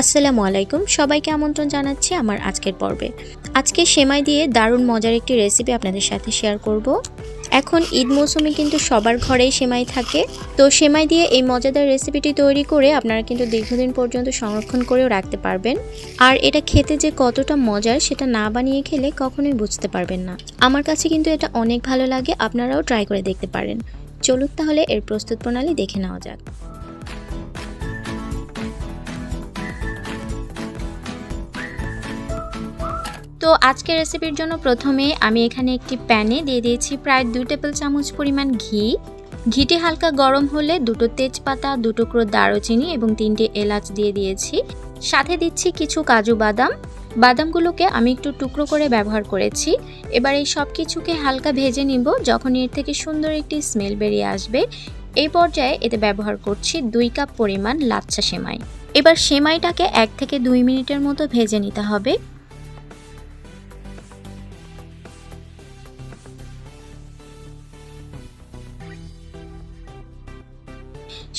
আসসালামু আলাইকুম। সবাইকে আমন্ত্রণ জানাচ্ছি আমার আজকের পর্বে। আজকে সেমাই দিয়ে দারুণ মজার একটি রেসিপি আপনাদের সাথে শেয়ার করব। এখন ঈদ মৌসুমে কিন্তু সবার ঘরেই সেমাই থাকে। তো সেমাই দিয়ে এই মজাদার রেসিপিটি তৈরি করে আপনারা কিন্তু দীর্ঘদিন পর্যন্ত সংরক্ষণ করেও রাখতে পারবেন। আর এটা খেতে যে কতটা মজার সেটা না বানিয়ে খেলে কখনোই বুঝতে পারবেন না। আমার কাছে কিন্তু এটা অনেক ভালো লাগে, আপনারাও ট্রাই করে দেখতে পারেন। চলুন তাহলে এর প্রস্তুত প্রণালী দেখে নেওয়া যাক। তো আজকের রেসিপির জন্য প্রথমে আমি এখানে একটি প্যানে দিয়ে দিয়েছি প্রায় দুই টেবিল চামচ পরিমাণ ঘি। ঘিটি হালকা গরম হলে দুটো তেজপাতা টুকরো দারুচিনি এবং তিনটে এলাচ দিয়ে দিয়েছি। সাথে দিচ্ছি কিছু কাজু বাদাম। বাদামগুলোকে আমি একটু টুকরো করে ব্যবহার করেছি। এবার এই সব কিছুকে হালকা ভেজে নিব যখন এর থেকে সুন্দর একটি স্মেল বেরিয়ে আসবে। এই পর্যায়ে এতে ব্যবহার করছি দুই কাপ পরিমাণ লাচ্ছা সেমাই। এবার সেমাইটাকে এক থেকে দুই মিনিটের মতো ভেজে নিতে হবে।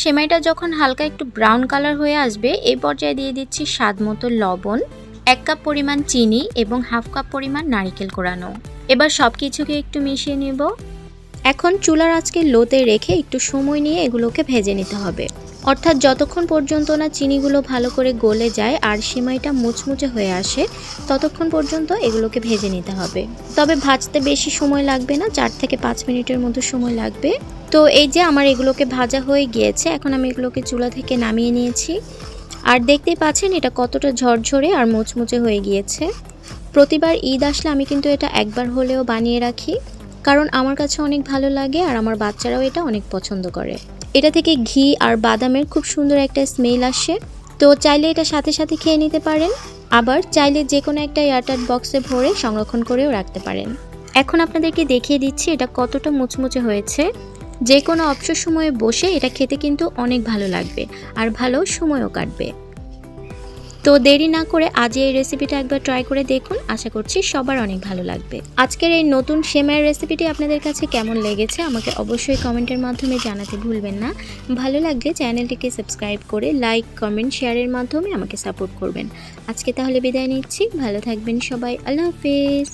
সেমাইটা যখন হালকা একটু ব্রাউন কালার হয়ে আসবে এই পর্যায়ে দিয়ে দিচ্ছি স্বাদ মতো লবণ, এক কাপ পরিমাণ চিনি এবং হাফ কাপ পরিমাণ নারিকেল কোরানো। এবার সব কিছুকে একটু মিশিয়ে নেব। এখন চুলার আজকে লোতে রেখে একটু সময় নিয়ে এগুলোকে ভেজে নিতে হবে। অর্থাৎ যতক্ষণ পর্যন্ত না চিনিগুলো ভালো করে গলে যায় আর সেমাইটা মুচমুচে হয়ে আসে, ততক্ষণ পর্যন্ত এগুলোকে ভেজে নিতে হবে। তবে ভাজতে বেশি সময় লাগবে না, চার থেকে পাঁচ মিনিটের মতো সময় লাগবে। তো এই যে আমার এগুলোকে ভাজা হয়ে গিয়েছে, এখন আমি এগুলোকে চুলা থেকে নামিয়ে নিয়েছি। আর দেখতেই পাচ্ছেন এটা কতটা ঝরঝরে আর মুচমুচে হয়ে গিয়েছে। প্রতিবার ঈদ আসলে আমি কিন্তু এটা একবার হলেও বানিয়ে রাখি। কারণ আমার কাছে অনেক ভালো লাগে আর আমার বাচ্চারাও এটা অনেক পছন্দ করে। এটা থেকে ঘি আর বাদামের খুব সুন্দর একটা স্মেল আসে। তো চাইলে এটা সাথে সাথে খেয়ে নিতে পারেন। আবার চাইলে যে কোনো একটা এয়ারটাইট বক্সে ভরে সংরক্ষণ করেও রাখতে পারেন। এখন আপনাদেরকে দেখিয়ে দিচ্ছি এটা কতটা মুচমুচে হয়েছে। যে কোনো অবসর সময়ে বসে এটা খেতে কিন্তু অনেক ভালো লাগবে আর ভালো সময়ও কাটবে। তো দেরি না করে আজ এই রেসিপিটা একবার ট্রাই করে দেখুন। আশা করছি সবার অনেক ভালো লাগবে। আজকের এই নতুন সেমাইয়ের রেসিপিটি আপনাদের কাছে কেমন লেগেছে আমাকে অবশ্যই কমেন্টের মাধ্যমে জানাতে ভুলবেন না। ভালো লাগলে চ্যানেলটিকে সাবস্ক্রাইব করে লাইক কমেন্ট শেয়ারের মাধ্যমে আমাকে সাপোর্ট করবেন। আজকে তাহলে বিদায় নিচ্ছি। ভালো থাকবেন সবাই। আল্লাহ হাফেজ।